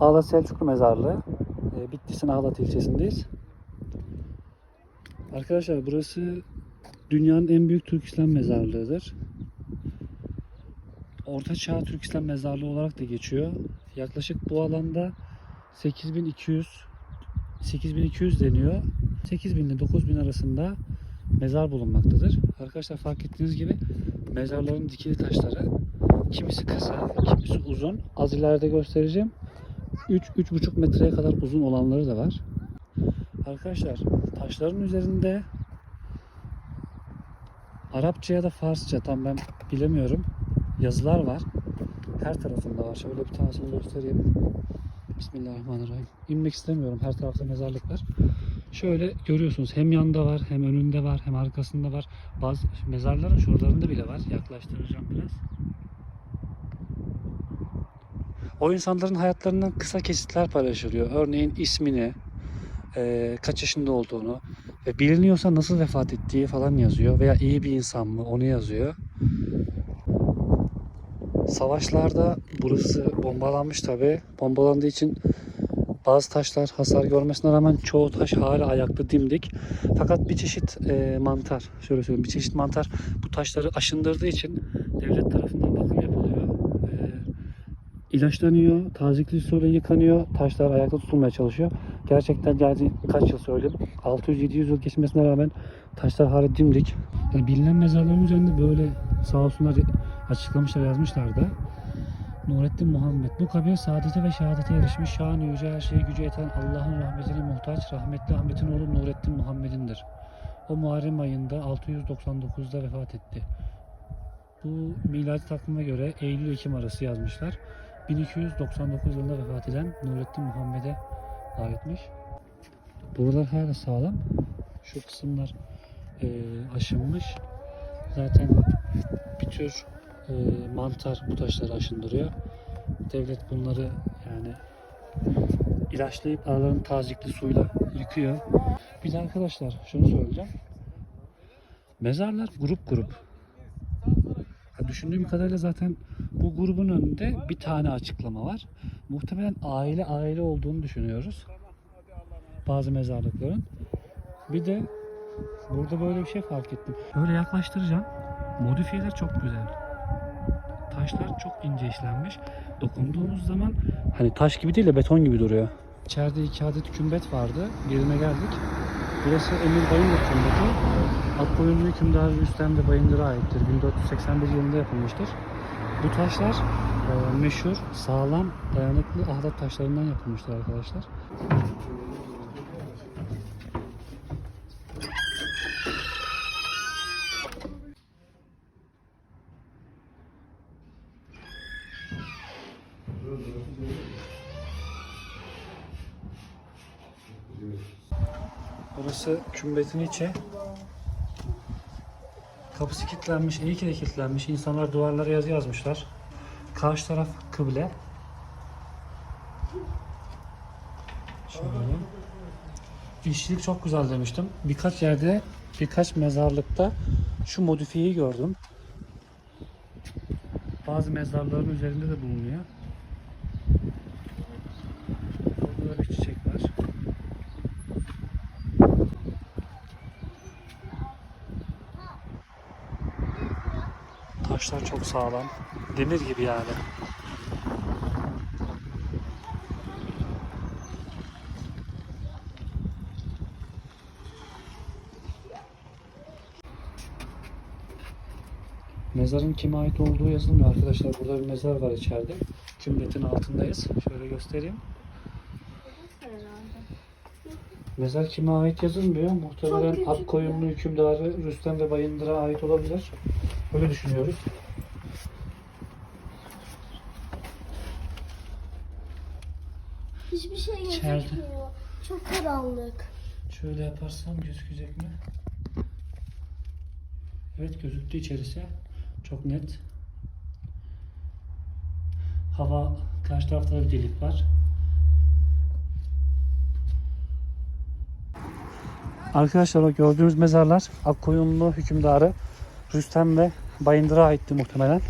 Ağlat Selçuklu Mezarlığı. E, Bitlis'in Ağlat ilçesindeyiz. Arkadaşlar burası dünyanın en büyük Türk İslam mezarlığıdır. Orta Çağ Türk İslam Mezarlığı olarak da geçiyor. Yaklaşık bu alanda 8200 8200 deniyor. 8000 ile 9000 arasında mezar bulunmaktadır. Arkadaşlar fark ettiğiniz gibi mezarların dikili taşları kimisi kısa, kimisi uzun. Az ileride göstereceğim. 3-3,5 metreye kadar uzun olanları da var. Arkadaşlar taşların üzerinde Arapça ya da Farsça tam ben bilemiyorum. Yazılar var. Her tarafında var. Şöyle bir tanesini göstereyim. Bismillahirrahmanirrahim. İnmek istemiyorum. Her tarafta mezarlık var. Şöyle görüyorsunuz hem yanda var, hem önünde var, hem arkasında var. Bazı mezarların şuralarında bile var. Yaklaştıracağım biraz. O insanların hayatlarından kısa kesitler paylaşılıyor. Örneğin ismini, eee, kaç yaşında olduğunu ve biliniyorsa nasıl vefat ettiği falan yazıyor. Veya iyi bir insan mı onu yazıyor. Savaşlarda burası bombalanmış tabi. Bombalandığı için bazı taşlar hasar görmesine rağmen çoğu taş hala ayakta dimdik. Fakat bir çeşit e, mantar, şöyle söyleyeyim, bir çeşit mantar bu taşları aşındırdığı için devlet tarafından bakım yapılıyor. İlaçlanıyor, tazikli suyla yıkanıyor, taşlar ayakta tutulmaya çalışıyor. Gerçekten yani kaç yıl söyleyeyim, 600-700 yıl geçmesine rağmen taşlar hala dimdik. Yani bilinen mezarların üzerinde böyle sağ olsunlar açıklamışlar, yazmışlar da. Nurettin Muhammed. Bu kabir saadete ve şehadete erişmiş şan yüce her şeye gücü yeten Allah'ın rahmetine muhtaç rahmetli Ahmet'in oğlu Nurettin Muhammed'indir. O Muharrem ayında 699'da vefat etti. Bu miladi takvime göre Eylül-Ekim arası yazmışlar. 1299 yılında vefat eden Nurettin Muhammed'e aitmiş. Buralar hala sağlam. Şu kısımlar eee, aşınmış. Zaten bir tür e, mantar bu taşları aşındırıyor. Devlet bunları yani ilaçlayıp aralarını tazikli suyla yıkıyor. Bir de arkadaşlar şunu söyleyeceğim. Mezarlar grup grup. Ha, düşündüğüm kadarıyla zaten bu grubun önünde bir tane açıklama var. Muhtemelen aile aile olduğunu düşünüyoruz. Bazı mezarlıkların. Bir de burada böyle bir şey fark ettim. Böyle yaklaştıracağım. Modifiyeler çok güzel. Taşlar çok ince işlenmiş. Dokunduğumuz zaman hani taş gibi değil de beton gibi duruyor. İçeride iki adet kümbet vardı. Birine geldik. Burası Emir Bayındır kümbeti. Akkoyunlu hükümdarı Rüstem de Bayındır'a aittir. 1481 yılında yapılmıştır. Bu taşlar e, meşhur, sağlam, dayanıklı ahlat taşlarından yapılmıştır arkadaşlar. Burası kümbetin içi. Kapısı kilitlenmiş, iyi ki de kilitlenmiş. İnsanlar duvarlara yazı yazmışlar. Karşı taraf kıble. Şöyle. İşçilik çok güzel demiştim. Birkaç yerde, birkaç mezarlıkta şu modifiyeyi gördüm. Bazı mezarların üzerinde de bulunuyor. Burada da bir çiçek var. Taşlar çok sağlam. Demir gibi yani. Mezarın kime ait olduğu yazılmıyor arkadaşlar. Burada bir mezar var içeride. Kümletin altındayız. Şöyle göstereyim. Mezar kime ait yazılmıyor. Muhtemelen Akkoyunlu hükümdarı Rüstem ve Bayındır'a ait olabilir. Öyle düşünüyoruz. Hiçbir şey İçeride. gözükmüyor. Çok karanlık. Şöyle yaparsam gözükecek mi? Evet gözüktü içerisi. Çok net. Hava karşı tarafta da bir delik var. Arkadaşlar o gördüğünüz mezarlar Akkoyunlu hükümdarı Rüstem ve Bayındır'a aitti muhtemelen.